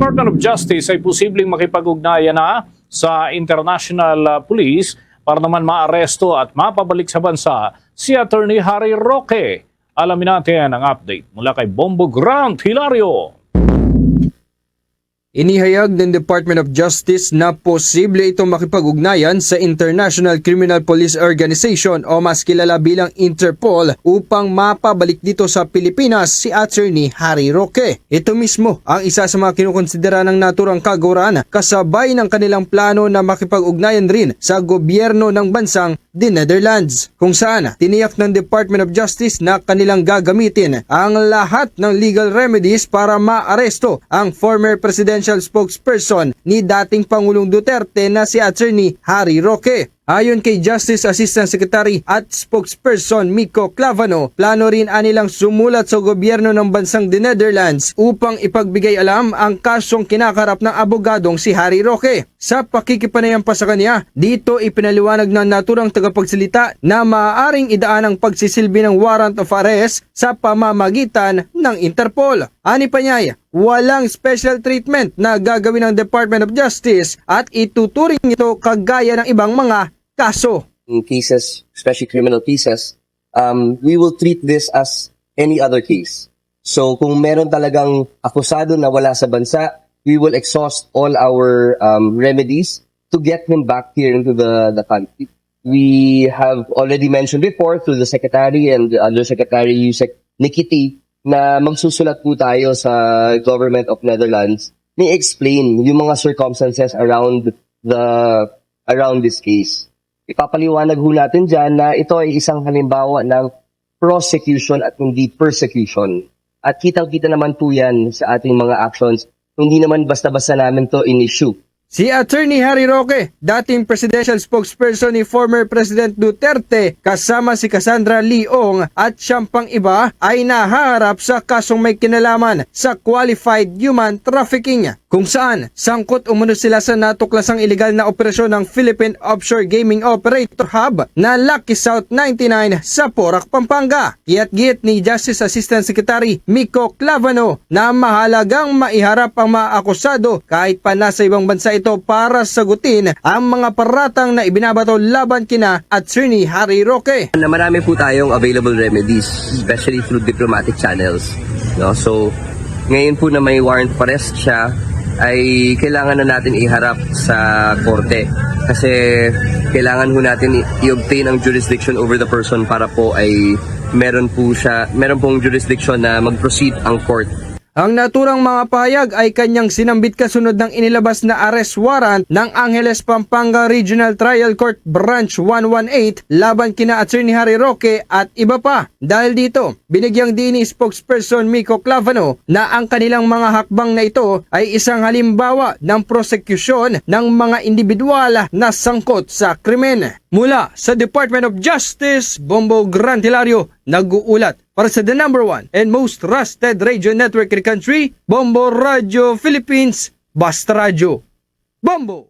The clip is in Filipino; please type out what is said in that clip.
Department of Justice ay posibleng makipag-ugnayan na sa International uh, Police para naman maaresto at mapabalik sa bansa si Attorney Harry Roque. Alamin natin ang update mula kay Bombo Grant Hilario. Inihayag ng Department of Justice na posible itong makipag-ugnayan sa International Criminal Police Organization o mas kilala bilang Interpol upang mapabalik dito sa Pilipinas si Attorney Harry Roque. Ito mismo ang isa sa mga kinukonsidera ng naturang kaguraan kasabay ng kanilang plano na makipag-ugnayan rin sa gobyerno ng bansang the Netherlands kung saan tiniyak ng Department of Justice na kanilang gagamitin ang lahat ng legal remedies para maaresto ang former presidential spokesperson ni dating Pangulong Duterte na si Attorney Harry Roque. Ayon kay Justice Assistant Secretary at spokesperson Miko Clavano, plano rin anilang sumulat sa gobyerno ng bansang the Netherlands upang ipagbigay alam ang kasong kinakarap ng abogadong si Harry Roque. Sa pakikipanayam pa sa kanya, dito ipinaliwanag ng naturang tagapagsalita na maaaring idaan ang pagsisilbi ng warrant of arrest sa pamamagitan ng Interpol. Ani pa niya, walang special treatment na gagawin ng Department of Justice at ituturing ito kagaya ng ibang mga kaso. in cases, especially criminal cases, um, we will treat this as any other case. So kung meron talagang akusado na wala sa bansa, we will exhaust all our um, remedies to get him back here into the, the country. We have already mentioned before through the Secretary and the Undersecretary Yusek Nikiti na magsusulat po tayo sa Government of Netherlands ni explain yung mga circumstances around the around this case ipapaliwanag ho natin dyan na ito ay isang halimbawa ng prosecution at hindi persecution. At kitang-kita naman po yan sa ating mga actions. Hindi naman basta-basta namin to in-issue. Si Attorney Harry Roque, dating presidential spokesperson ni former President Duterte kasama si Cassandra Leong at siyang pang iba ay naharap sa kasong may kinalaman sa qualified human trafficking kung saan sangkot umano sila sa natuklasang ilegal na operasyon ng Philippine Offshore Gaming Operator Hub na Lucky South 99 sa Porac, Pampanga. Kiat-giit ni Justice Assistant Secretary Miko Clavano na mahalagang maiharap ang mga akusado kahit pa nasa ibang bansa ito para sagutin ang mga paratang na ibinabato laban kina Attorney Harry Roque. Na marami po tayong available remedies, especially through diplomatic channels. No? So, ngayon po na may warrant for arrest siya, ay kailangan na natin iharap sa korte. Kasi kailangan ho natin i-obtain ang jurisdiction over the person para po ay meron po siya, meron pong jurisdiction na mag-proceed ang court Ang naturang mga pahayag ay kanyang sinambit kasunod ng inilabas na arrest warrant ng Angeles Pampanga Regional Trial Court Branch 118 laban kina Attorney Harry Roque at iba pa. Dahil dito, binigyang din ni spokesperson Miko Clavano na ang kanilang mga hakbang na ito ay isang halimbawa ng prosecution ng mga individual na sangkot sa krimen. Mula sa Department of Justice, Bombo Gran Hilario, nag-uulat para sa the number one and most trusted radio network in the country, Bombo Radio Philippines, Basta Radio. Bombo!